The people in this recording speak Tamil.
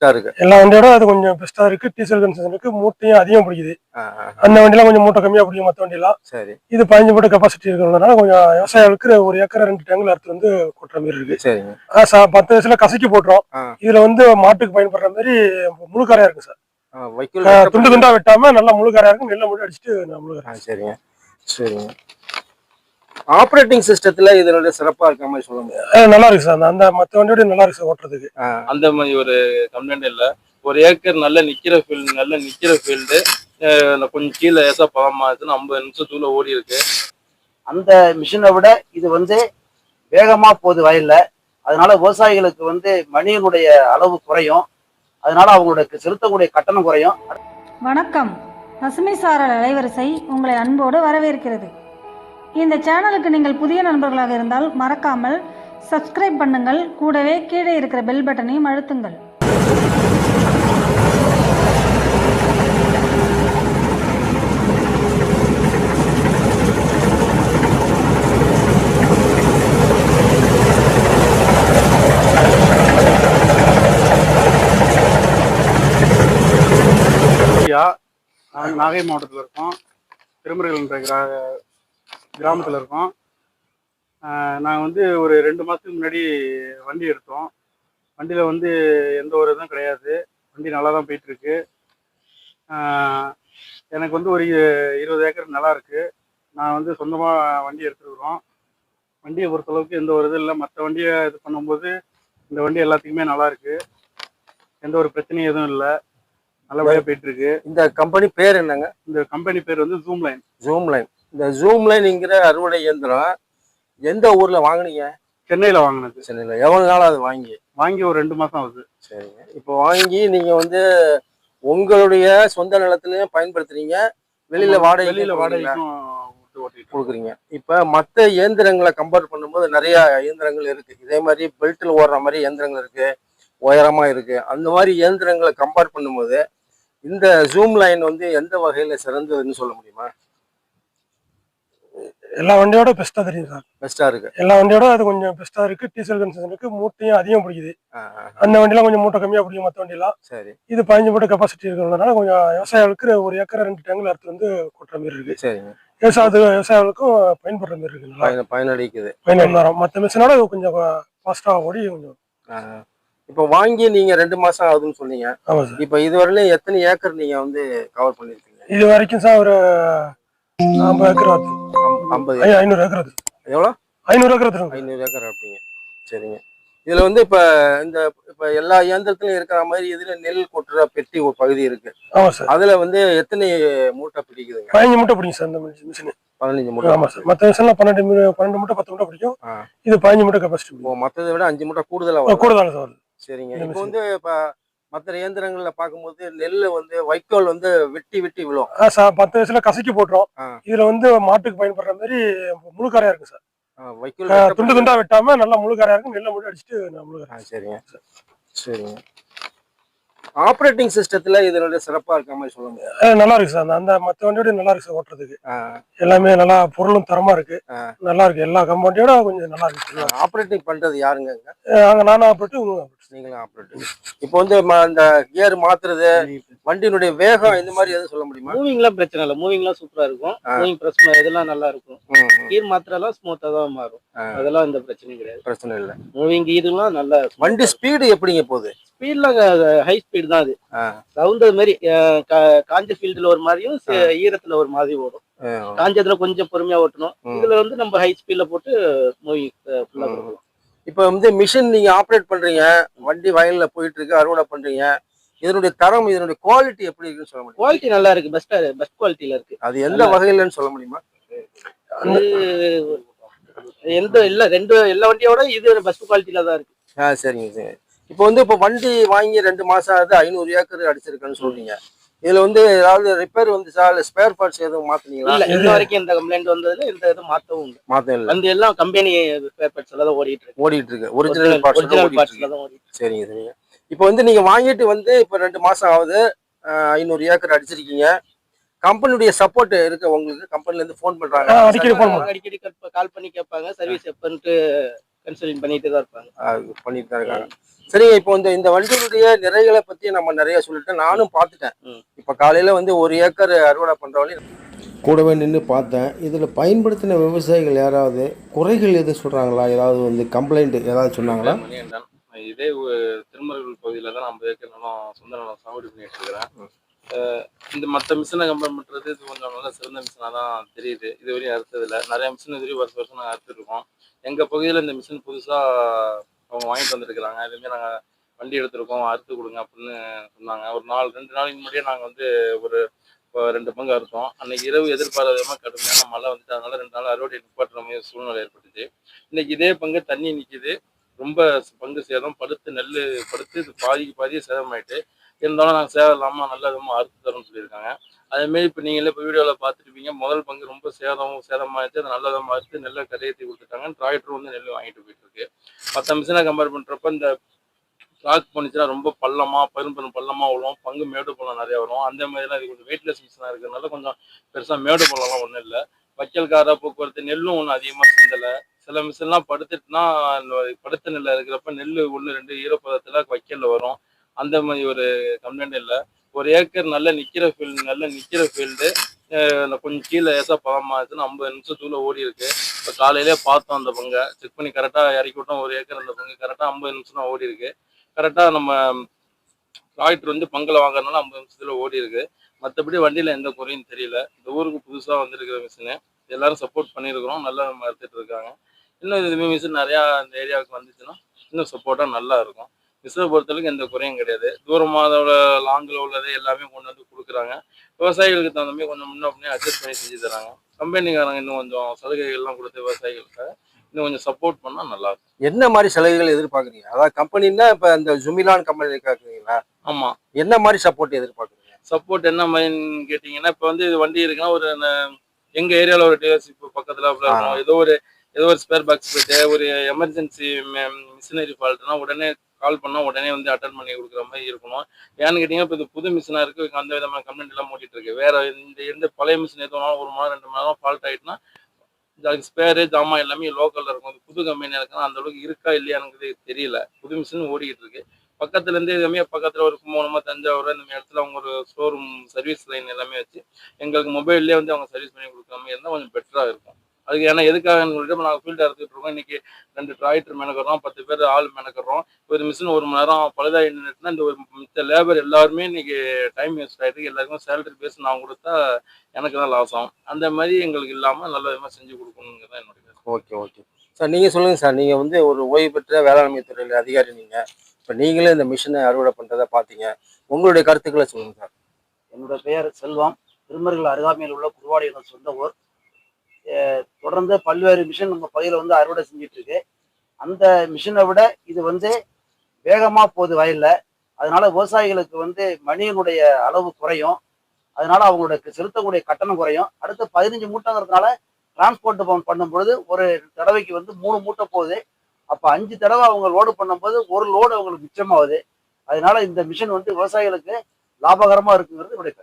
பெஸ்டா இருக்கு. எல்லா வண்டியோட அது கொஞ்சம் பெஸ்டா இருக்கு. டீசல் கன்சன் இருக்கு. மூட்டையும் அதிகம் பிடிக்குது. அந்த வண்டிலாம் கொஞ்சம் மூட்டை கம்மியா பிடிக்கும் மற்ற வண்டியெல்லாம். சரி. இது பதினஞ்சு மூட்டை கெப்பாசிட்டி இருக்கிறதுனால கொஞ்சம் விவசாயிகளுக்கு ஒரு ஏக்கர் ரெண்டு டேங்கில் அறுத்து வந்து கொட்டுற மாதிரி இருக்கு. சரிங்க. பத்து வயசுல கசக்கி போட்டுரும். இதுல வந்து மாட்டுக்கு பயன்படுற மாதிரி முழுக்காரையா இருக்கு சார். துண்டு துண்டா வெட்டாம நல்லா முழுக்காரையா இருக்கு நெல்லை முடி அடிச்சுட்டு முழுக்கார சரிங்க. சரிங்க. ஆப்ரேட்டிங் சிஸ்டத்துல இதனுடைய சிறப்பா இருக்க மாதிரி சொல்ல முடியாது. நல்லா இருக்கு சார். அந்த- மற்ற வண்டியோட நல்லா இருக்கு சார் ஓட்டுறதுக்கு. அந்த மாதிரி ஒரு கம்ப்ளைண்ட் இல்ல. ஒரு ஏக்கர் நல்ல நிக்கிற ஃபீல்டு நல்ல நிக்கிற ஃபீல்டு கொஞ்சம் கீழே லேசா பழமா இருக்குன்னு ஐம்பது நிமிஷத்துக்குள்ள ஓடி இருக்கு. அந்த மிஷினை விட இது வந்து வேகமா போகுது வயல்ல. அதனால விவசாயிகளுக்கு வந்து மணியினுடைய அளவு குறையும். அதனால அவங்களோட செலுத்தக்கூடிய கட்டணம் குறையும். வணக்கம். பசுமை சாரல் அலைவரிசை உங்களை அன்போடு வரவேற்கிறது. இந்த சேனலுக்கு நீங்கள் புதிய நண்பர்களாக இருந்தால் மறக்காமல் சப்ஸ்கிரைப் பண்ணுங்கள். கூடவே கீழே இருக்கிற பெல் பட்டனையும் அழுத்துங்கள். நாகை மாவட்டத்தில் இருக்கோம். கிராமத்தில் இருக்கோம். நாங்கள் வந்து ஒரு ரெண்டு மாதத்துக்கு முன்னாடி வண்டி எடுத்தோம். வண்டியில் வந்து எந்த ஒரு இதுவும் கிடையாது. வண்டி நல்லா தான் போயிட்டுருக்கு எனக்கு வந்து ஒரு இருபது ஏக்கர் நிலம் இருக்குது நான் வந்து சொந்தமாக வண்டி எடுத்துருக்குறோம் வண்டியை பொறுத்தளவுக்கு எந்த ஒரு இது இல்லை. மற்ற வண்டியை இது பண்ணும்போது இந்த வண்டி எல்லாத்துக்குமே நல்லா இருக்கு. எந்த ஒரு பிரச்சனையும் எதுவும் இல்லை. நல்லபடியாக போயிட்டுருக்கு. இந்த கம்பெனி பேர் என்னங்க? இந்த கம்பெனி பேர் வந்து ஜூம் லைன் ஜூம் லைன் இந்த ஜூம் லைன்ங்கிற அறுவடை இயந்திரம் எந்த ஊர்ல வாங்குனீங்க? சென்னையில் வாங்கினது. சென்னையில. எவ்வளவு நாள் அது வாங்கி? வாங்கி ஒரு ரெண்டு மாதம் ஆகுது. சரிங்க. இப்போ வாங்கி நீங்க வந்து உங்களுடைய சொந்த நிலத்திலயும் பயன்படுத்துறீங்க. வெளியில வாடகை வெளியில வாடகைக்கும் கொடுக்குறீங்க. இப்ப மத்த இயந்திரங்களை கம்பேர் பண்ணும்போது நிறைய இயந்திரங்கள் இருக்கு. இதே மாதிரி பெல்ட்ல ஓடுற மாதிரி இயந்திரங்கள் இருக்கு. உயரமா இருக்கு. அந்த மாதிரி இயந்திரங்களை கம்பேர் பண்ணும்போது இந்த ஜூம் லைன் வந்து எந்த வகையில சிறந்ததுன்னு சொல்ல முடியுமா? எல்லா வண்டியோட பெஸ்டா தெரியும் சார். பெஸ்டா இருக்கு. எல்லா வண்டியோட அது கொஞ்சம் பெஸ்டா இருக்கு. டீசல் கன்சன் இருக்கு மூட்டையும் அதிகம் பிடிக்குது. அந்த வண்டிலாம் கொஞ்சம் மூட்டை கம்மியா பிடிக்கும் மற்ற வண்டியெல்லாம் சரி. இது பதினஞ்சு மூட்டை கெப்பாசிட்டி இருக்கிறதுனால கொஞ்சம் விவசாயிகளுக்கு ஒரு ஏக்கர் ரெண்டு டேங்கில் அறுத்து வந்து கொட்டுற மாதிரி இருக்கு. சரிங்க. விவசாயத்துக்கு விவசாயிகளுக்கும் பயன்படுற மாதிரி இருக்கு நல்லா. பயன பயனளிக்குது. பயன்படுறாங்க மற்ற மிஷினோட கொஞ்சம் ஃபாஸ்டா ஓடி கொஞ்சம். இப்போ வாங்கி நீங்க ரெண்டு மாசம் ஆகுதுன்னு சொன்னீங்க. இப்போ இதுவரையிலும் எத்தனை ஏக்கர் நீங்க வந்து கவர் பண்ணிருக்கீங்க? இது வரைக்கும் சார் ஒரு ஐம்பது ஏக்கர் வருது ஐம்பது ஐநூறு ஏக்கர் எவ்வளோ? ஐநூறு ஏக்கர் ஐநூறு ஏக்கர் அப்படிங்க. சரிங்க. இதுல வந்து இப்ப இந்த இப்ப எல்லா இயந்திரத்திலும் இருக்கிற மாதிரி இதுல நெல் கொட்டுற பெட்டி ஒரு பகுதி இருக்கு. ஆமா சார். அதுல வந்து எத்தனை மூட்டை பிடிக்குதுங்க? பதினஞ்சு மூட்டை பிடிக்கும் சார் இந்த மிஷின். பதினஞ்சு மூட்டை. ஆமா சார். மற்ற மிஷின்லாம் பன்னெண்டு பன்னெண்டு மூட்டை பத்து மூட்டை பிடிக்கும். இது பதினஞ்சு மூட்டை கெப்பாசிட்டி மத்ததை விட அஞ்சு மூட்டை கூடுதலா பிடிக்கும் வரும் கூடுதல் சார் சரிங்க. இப்போ. வந்து இப்ப மற்ற இயந்திரங்கள்ல பார்க்கும்போது நெல் வந்து வைக்கோல் வந்து வெட்டி வெட்டி விழும். பத்து வயசுல கசக்கி போட்டுரும். இதுல வந்து மாட்டுக்கு பயன்படுற மாதிரி முழுக்காரையா இருக்கு சார். வைக்கோல் துண்டு துண்டா வெட்டாம நல்லா முழுக்காரையா இருக்கு நெல்லை முடி அடிச்சுட்டு முழுக்கார சரிங்க. சரிங்க. ஆப்ரேட்டிங் சிஸ்டத்துல இதனுடைய சிறப்பா இருக்க மாதிரி சொல்ல முடியாது நல்லா இருக்கு சார். அந்த- அந்த மற்ற வண்டியோட நல்லா இருக்கு சார் ஓட்டுறதுக்கு. எல்லாமே நல்லா பொருளும் தரமா இருக்கு. நல்லா இருக்கு. எல்லா கம்பெனியோட கொஞ்சம் நல்லா இருக்கு. ஆப்ரேட்டிங் பண்றது யாருங்க அங்க? நானும் ஆப்பிட்டு இவங்க நீங்களும் ஆப்ரேட்டிங் இப்போ வந்து ம- இந்த கியர் மாத்துறது வண்டியினுடைய வேகம் இந்த மாதிரி எதுவும் சொல்ல முடியுமா? மூவிங்லாம் பிரச்சனை இல்லை. மூவிங்லாம் சூப்பரா இருக்கும். மூவிங் பிரஸ் இதெல்லாம் நல்லா இருக்கும். கீர் மாத்திரலாம் ஸ்மூத்தா தான் மாறும். அதெல்லாம் எந்த பிரச்சனையும் கிடையாது. பிரச்சனை இல்லை. மூவிங் கீருலாம் நல்ல வண்டி ஸ்பீடு எப்படிங்க போகுது? ஸ்பீட்லாம் ஹை ஸ்பீடு தான் அது. ஆ. சவுண்டது மாதிரி காஞ்ச ஃபீல்டுல ஒரு மாதிரியும் ஈரத்துல ஒரு மாதிரி ஓடும். காஞ்சதுல கொஞ்சம் பொறுமையா ஓட்டணும். இதுல வந்து நம்ம ஹை ஸ்பீட்ல போட்டு மூவிங் ஃபுல்லா. கொடுக்கலாம். இப்போ வந்து மிஷின் நீங்க ஆப்ரேட் பண்றீங்க வண்டி வயல்ல போயிட்டு இருக்கு அறுவடை பண்றீங்க. இதனுடைய தரம் இதனுடைய குவாலிட்டி எப்படி இருக்குன்னு சொல்ல முடியும்? குவாலிட்டி நல்லா இருக்கு. பெஸ்டா பெஸ்ட் குவாலிட்டியில இருக்கு. அது எந்த வகையிலன்னு சொல்ல முடியுமா? எந்த இல்ல ரெண்டு எல்லா வண்டியோட இது பெஸ்ட் குவாலிட்டியில தான் இருக்கு. ஆ சரிங்க சரிங்க. இப்போ வந்து இப்போ வண்டி வாங்கி ரெண்டு மாசம் ஆகுது ஐநூறு ஏக்கர் அடிச்சிருக்குன்னு சொல்றீங்க. இதுல வந்து ஏதாவது ரிப்பேர் வந்துச்சா இல்ல ஸ்பேர் பார்ட்ஸ் எதுவும் மாத்துனீங்களா? இல்ல இன்ன வரைக்கும் எந்த கம்ப்ளைண்ட் வந்ததுல எந்த இதுவும் மாத்தவும் இல்லை. மாத்தம் இல்ல. வந்து எல்லாம் கம்பெனி ஸ்பேர் பார்ட்ஸ்ல தான் ஓடிட்டு இருக்கு. ஓடிட்டு இருக்கு ஒரிஜினல் பார்ட்ஸ் தான் ஓடிட்டு. சரிங்க சரிங்க. இப்போ வந்து நீங்க வாங்கிட்டு வந்து இப்போ ரெண்டு மாசம் ஆகுது ஐநூறு ஏக்கர் அடிச்சிருக்கீங்க. கம்பெனியுடைய சப்போர்ட் இருக்கு உங்களுக்கு. கம்பெனில இருந்து ஃபோன் பண்றாங்க. அடிக்கடி. அடிக்கடி கால் பண்ணி கேட்பாங்க. சர்வீஸ் எப்பன்ட்டு கன்சல்டிங் பண்ணிட்டு தான் இருப்பாங்க. பண்ணிட்டு தான் இருக்காங்க. சரிங்க இப்போ இந்த இந்த வண்டியினுடைய நிறைகளை பத்தி நம்ம நிறைய சொல்லிட்டோம் நானும் பார்த்துட்டேன். இப்போ காலையில வந்து ஒரு ஏக்கர் அறுவடை பண்றவழி கூடவே நின்று பார்த்தேன். இதில் பயன்படுத்தின விவசாயிகள் யாராவது குறைகள் எதுவும் சொல்கிறாங்களா ஏதாவது வந்து கம்ப்ளைண்ட் ஏதாவது சொன்னாங்களா? இதே ஒரு திருமருகல் பகுதியில் தான் நம்ம ஏக்கர் நிலம் சொந்த நிலம் சாகுபடி பண்ணிட்டு இருக்கிறேன். இந்த மற்ற மிஷினை கம்பேர் பண்ணுறது இது கொஞ்சம் நல்ல சிறந்த மிஷினாக தான் தெரியுது. இது வரையும் அறுத்ததில்ல. நிறைய மிஷின் இது வரையும் வருஷம் வருஷம் நாங்கள் அறுத்துருக்கோம் எங்கள் பகுதியில் இந்த மிஷின் புதுசாக அவங்க வாங்கிட்டு வந்திருக்கிறாங்க. இதுமாரி நாங்கள் வண்டி எடுத்திருக்கோம் அறுத்து கொடுங்க அப்படின்னு சொன்னாங்க. ஒரு நாள் ரெண்டு நாளைக்கு முன்னாடியே நாங்கள் வந்து ஒரு இப்போ ரெண்டு பங்கு அறுத்தோம். அன்னைக்கு இரவு எதிர்பாராத விதமாக கடுமையான மழை வந்துட்டு அதனால ரெண்டு நாள் அறுவடை நிப்பாட்டுற மாதிரி சூழ்நிலை ஏற்பட்டுச்சு. இன்னைக்கு இதே பங்கு தண்ணி நிற்கிது ரொம்ப பங்கு சேதம் படுத்து நெல் படுத்து பாதிக்கு பாதி சேதமாயிட்டு இருந்தாலும் நாங்கள் சேதம் இல்லாமல் நல்ல விதமாக அறுத்து தரோம்னு சொல்லியிருக்காங்க. அதேமாரி இப்போ நீங்களே இப்போ வீடியோவில் பார்த்துருப்பீங்க முதல் பங்கு ரொம்ப சேதம் சேதமாகிடுச்சு அது நல்ல விதமாக அறுத்து நெல்லை கரையேற்றி கொடுத்துட்டாங்க. டிராக்டர் வந்து நெல் வாங்கிட்டு போயிட்டுருக்கு மற்ற மிஷினை கம்பேர் பண்ணுறப்ப இந்த ட்ராக் பண்ணிச்சுன்னா ரொம்ப பள்ளமாக பெரும் பெரும் பள்ளமாக விழும் பங்கு மேடு பள்ளம் நிறையா வரும். அந்த மாதிரிலாம் இது கொஞ்சம் வெயிட்லெஸ் மிஷினாக இருக்கிறதுனால கொஞ்சம் பெருசாக மேடு பள்ளம்லாம் ஒன்றும் இல்லை. வைக்கல்கார போக்குவரத்து நெல்லும் ஒன்றும் அதிகமாக சிந்தலை. சில மிஷின்லாம் படுத்துட்டுனா அந்த படுத்த நெல்லை இருக்கிறப்ப நெல் ஒன்று ரெண்டு ஈரப்பதத்தில் வைக்கல்ல வரும். அந்த மாதிரி ஒரு கம்ப்ளைண்ட் இல்லை. ஒரு ஏக்கர் நல்ல நிற்கிற ஃபீல்டு நல்ல நிற்கிற ஃபீல்டு கொஞ்சம் கீழே ஏசா இருந்துச்சுன்னா ஐம்பது நிமிஷத்துக்குள்ள ஓடி இருக்கு. இப்போ காலையிலே பார்த்தோம் அந்த பங்கை. செக் பண்ணி கரெக்டாக இறக்கி விட்டோம். ஒரு ஏக்கர் அந்த பங்கு. கரெக்டாக ஐம்பது நிமிஷம் தான் ஓடி இருக்கு. கரெக்டாக நம்ம டிராக்டர் வந்து பங்கில் வாங்குறதுனால ஐம்பது நிமிஷத்துல ஓடி இருக்கு. மற்றபடி வண்டியில் எந்த குறையும் தெரியல. இந்த ஊருக்கு புதுசாக வந்திருக்கிற மிஷினு எல்லாரும் சப்போர்ட் பண்ணியிருக்கிறோம் நல்லா நம்ம இருக்காங்க. இன்னும் இதுவே மிஷின் நிறையா அந்த ஏரியாவுக்கு வந்துச்சுன்னா இன்னும் சப்போர்ட்டாக நல்லா இருக்கும். மிஷினை பொறுத்தளவுக்கு எந்த குறையும் கிடையாது. தூரமாக லாங்கில் உள்ளது எல்லாமே கொண்டு வந்து கொடுக்குறாங்க. விவசாயிகளுக்கு தகுந்த மாதிரி கொஞ்சம் முன்ன அப்படியே அட்ஜஸ்ட் பண்ணி செஞ்சு தராங்க. கம்பெனிக்காரங்க இன்னும் கொஞ்சம் சலுகைகள்லாம் கொடுத்து விவசாயிகளுக்கு இன்னும் கொஞ்சம் சப்போர்ட் பண்ணால் நல்லா இருக்கும். என்ன மாதிரி சலுகைகள் எதிர்பார்க்குறீங்க? அதாவது கம்பெனின்னா இப்போ இந்த ஜுமிலான் கம்பெனி கேட்குறீங்களா ஆமாம் என்ன மாதிரி சப்போர்ட் எதிர்பார்க்குறீங்க? சப்போர்ட் என்ன மாதிரின்னு கேட்டிங்கன்னா இப்போ வந்து இது வண்டி இருக்குன்னா ஒரு ந- எங்க ஏரியாவில் ஒரு டீலர்ஷிப் பக்கத்தில் ஏதோ ஒரு ஏதோ ஒரு ஸ்பேர் பாக்ஸ் போயிட்டு ஒரு எமர்ஜென்சி மிஷினரி ஃபால்ட்னா உடனே கால் பண்ணால் உடனே வந்து அட்டன் பண்ணி கொடுக்குற மாதிரி இருக்கணும். ஏன்னு கேட்டிங்கன்னா இப்போ இது புது மிஷினாக இருக்குது அந்த விதமான கம்ப்ளைண்ட் எல்லாம் ஓட்டிகிட்டு இருக்கு. வேற இந்த எந்த பழைய மிஷின் எதுவும் ஒரு மாதம் நேரம் ரெண்டு மணி நேரம் ஃபால்ட் ஆகிட்டுனா அதுக்கு ஸ்பேரு ஜாமான் எல்லாமே லோக்கலில் இருக்கும். இது புது கம்பெனியாக இருக்குன்னா அந்த அளவுக்கு இருக்கா இல்லையானுங்கிறது தெரியல. புது மிஷின் ஓடிக்கிட்டு இருக்கு. பக்கத்துல இருந்து பக்கத்தில் பக்கத்துல ஒரு கும்பகோணமா தஞ்சாவூர் இந்த மாதிரி இடத்துல அவங்க ஒரு ஷோரூம் சர்வீஸ் லைன் எல்லாமே வச்சு எங்களுக்கு மொபைல்லே வந்து அவங்க சர்வீஸ் பண்ணி கொடுக்குற மாதிரி இருந்தால் கொஞ்சம் பெட்டராக இருக்கும். அதுக்கு ஏன்னா எதுக்காகன்னு சொல்லிட்டு நாங்கள் ஃபீல்டு எடுத்துட்டு இருக்கோம்? இன்னைக்கு ரெண்டு டிராக்டர் மெனக்கிறோம் பத்து பேர் ஆள் மெனக்கிறோம். ஒரு மிஷின் ஒரு மணி நேரம் பழுதாகி நின்றுட்டுனா இந்த ஒரு மித்த லேபர் எல்லாருமே இன்னைக்கு டைம் வேஸ்ட் ஆயிட்டு எல்லாருக்கும் சேலரி பேஸ் நான் கொடுத்தா எனக்கு தான் லாஸ் ஆகும். அந்த மாதிரி எங்களுக்கு இல்லாமல் நல்ல விதமாக செஞ்சு கொடுக்கணுங்கிறது தான் என்னுடைய. ஓகே ஓகே சார் நீங்கள் சொல்லுங்கள் சார் நீங்கள் வந்து ஒரு ஓய்வு பெற்ற வேளாண்மை துறையில் அதிகாரி நீங்கள் இப்போ நீங்களே இந்த மிஷினை அறுவடை பண்ணுறதை பார்த்தீங்க உங்களுடைய கருத்துக்களை சொல்லுங்கள் சார் என்னோட பெயர் செல்வம். திருமருகல் அருகாமையில் உள்ள குருவாடி என்ற சொந்த ஊர். தொடர்ந்து பல்வேறு மிஷின் நம்ம பகுதியில் வந்து அறுவடை செஞ்சுட்டு இருக்கு அந்த மிஷினை விட இது வந்து வேகமாக போகுது வயலில். அதனால விவசாயிகளுக்கு வந்து மணியினுடைய அளவு குறையும். அதனால அவங்களோட செலுத்தக்கூடிய கட்டணம் குறையும். அடுத்து பதினஞ்சு மூட்டைங்கிறதுனால டிரான்ஸ்போர்ட் பண்ணும் பொழுது ஒரு தடவைக்கு வந்து மூணு மூட்டை போகுது. அப்போ அஞ்சு தடவை அவங்க லோடு பண்ணும்போது ஒரு லோடு அவங்களுக்கு மிச்சமாகுது. அதனால இந்த மிஷின் வந்து விவசாயிகளுக்கு லாபகரமாக இருக்குங்கிறது என்னுடைய